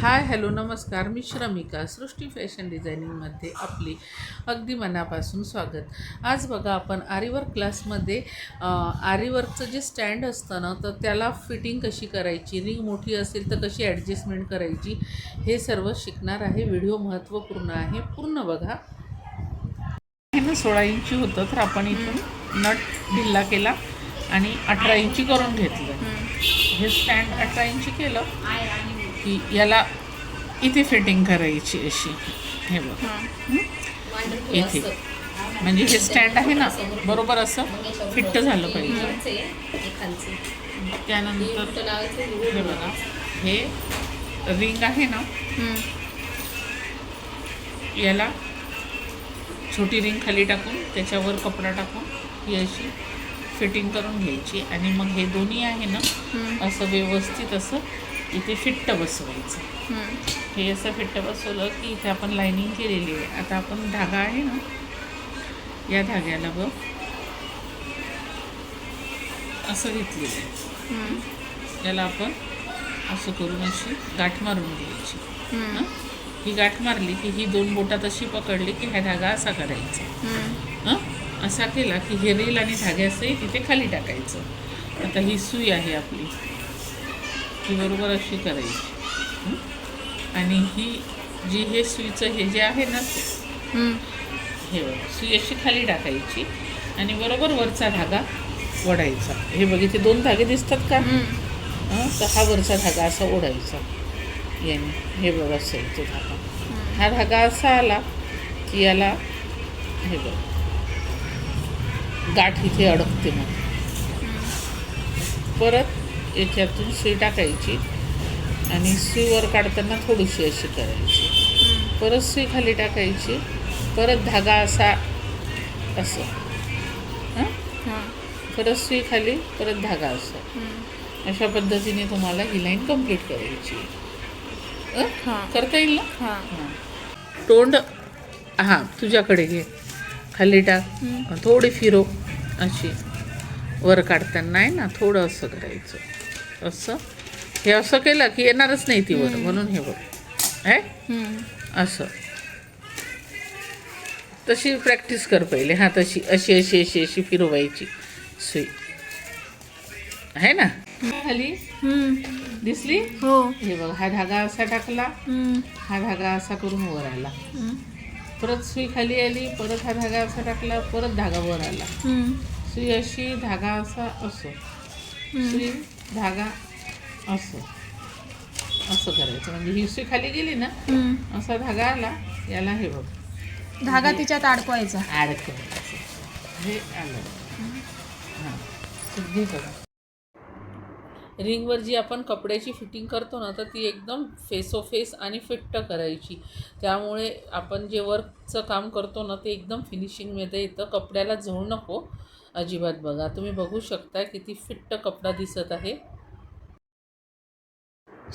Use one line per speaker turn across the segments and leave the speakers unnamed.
Hi hello नमस्कार. मी श्रमिका सृष्टी fashion डिझायनिंगमध्ये आपली अगदी मनापासून स्वागत. आज बघा आपण आरीवर्क क्लासमध्ये आरीवर्कचं जे स्टँड असतं ना तर त्याला फिटिंग कशी करायची रिंग मोठी असेल तर कशी ॲडजस्टमेंट करायची हे सर्व शिकणार आहे. व्हिडिओ महत्त्वपूर्ण आहे. पूर्ण बघा. हे ना सोळा इंची होतं तर आपण इथून नट ढिल्ला केला आणि अठरा इंची करून घेतलं. हे स्टँड अठरा इंची केलं. की याला इथे फिटिंग करायची अशी. हे बघ. इथे. म्हणजे हे स्टँड आहे ना बरोबर असं फिट्ट झालं पाहिजे. त्यानंतर हे बघा हे रिंग आहे ना याला छोटी रिंग खाली टाकून त्याच्यावर कपडा टाकून ही अशी फिटिंग करून घ्यायची. आणि मग हे दोन्ही आहे ना असं व्यवस्थित असं इथे फिट्ट बसवायचं. हे असं फिट्ट बसवलं की इथे आपण लाईनिंग केलेली आहे. आता आपण धागा आहे ना या धाग्याला बघ. असं घेतलेलं आहे. याला आपण असं करून अशी गाठ मारून घ्यायची. हं? गाठ मारली की ही दोन बोटात अशी पकडली की हा धागा असा करायचा? असा केला की हे रेल आणि धाग्यासही तिथे खाली टाकायचं. आता ही सुई आहे आपली. ही बरोबर अशी करायची. हं? आणि ही जी हे सुईचं हे जे आहे ना हे. बघ सुई अशी खाली टाकायची आणि बरोबर वरचा धागा ओढायचा. हे बघ इथे दोन धागे दिसतात का? हं? तर हा वरचा धागा असा ओढायचा. याने. हे बघ असं इथे धागा. हा. धागा असा आला की याला हे बघ. गाठ इथे अडकते मग. परत याच्यातून सुई टाकायची आणि सुई वर काढताना थोडीशी अशी करायची. परत सुई खाली टाकायची परत धागा असा असं. हं? परत सुई खाली परत धागा असा. अशा पद्धतीने तुम्हाला ही लाईन कंप्लीट करायची?
हां.
करता येईल ना?
हां.
हां. तोंड हां तुझ्याकडे घे. खाली टाक. थोडी फिरो अशी. वर काढताना आहे ना थोडं असं करायचं. असं? हे असं केलं की येणारच नाही ती वर म्हणून हे बघ आहे असं. तशी प्रॅक्टिस कर पहिले. हां तशी. अशी अशी अशी अशी फिरवायची. सुई. आहे ना? खाली? दिसली?
हो.
हे बघ हा धागा असा टाकला. हा धागा असा करून वर आला. परत सुई खाली आली परत हा धागा असा टाकला परत धागा वर आला. सुई अशी धागा असा असो. सुई धागा असं. असं करायचं. म्हणजे ही सुई खाली गेली ना असा धागा आला याला हे बघ.
धागा तिच्यात अडकवायचा.
ॲड करायचं हे आलं. हां. सिद्धी बघा. रिंगवर जी आपण कपड्याची फिटिंग करतो ना तर ती एकदम फेसो फेस आणि फिट्ट करायची. त्यामुळे आपण जे वर्कचं काम करतो ना ते एकदम फिनिशिंगमध्ये येतं. कपड्याला झोळ नको अजिबात बघा. तुम्ही बघू शकता किती फिट्ट कपडा दिसत आहे.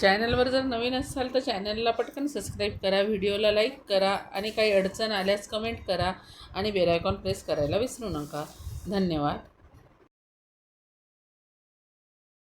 चॅनलवर जर नवीन असाल तर चॅनलला पटकन सबस्क्राईब करा व्हिडिओला लाईक करा आणि काही अडचण आल्यास कमेंट करा आणि बेलायकॉन प्रेस करायला विसरू नका. धन्यवाद.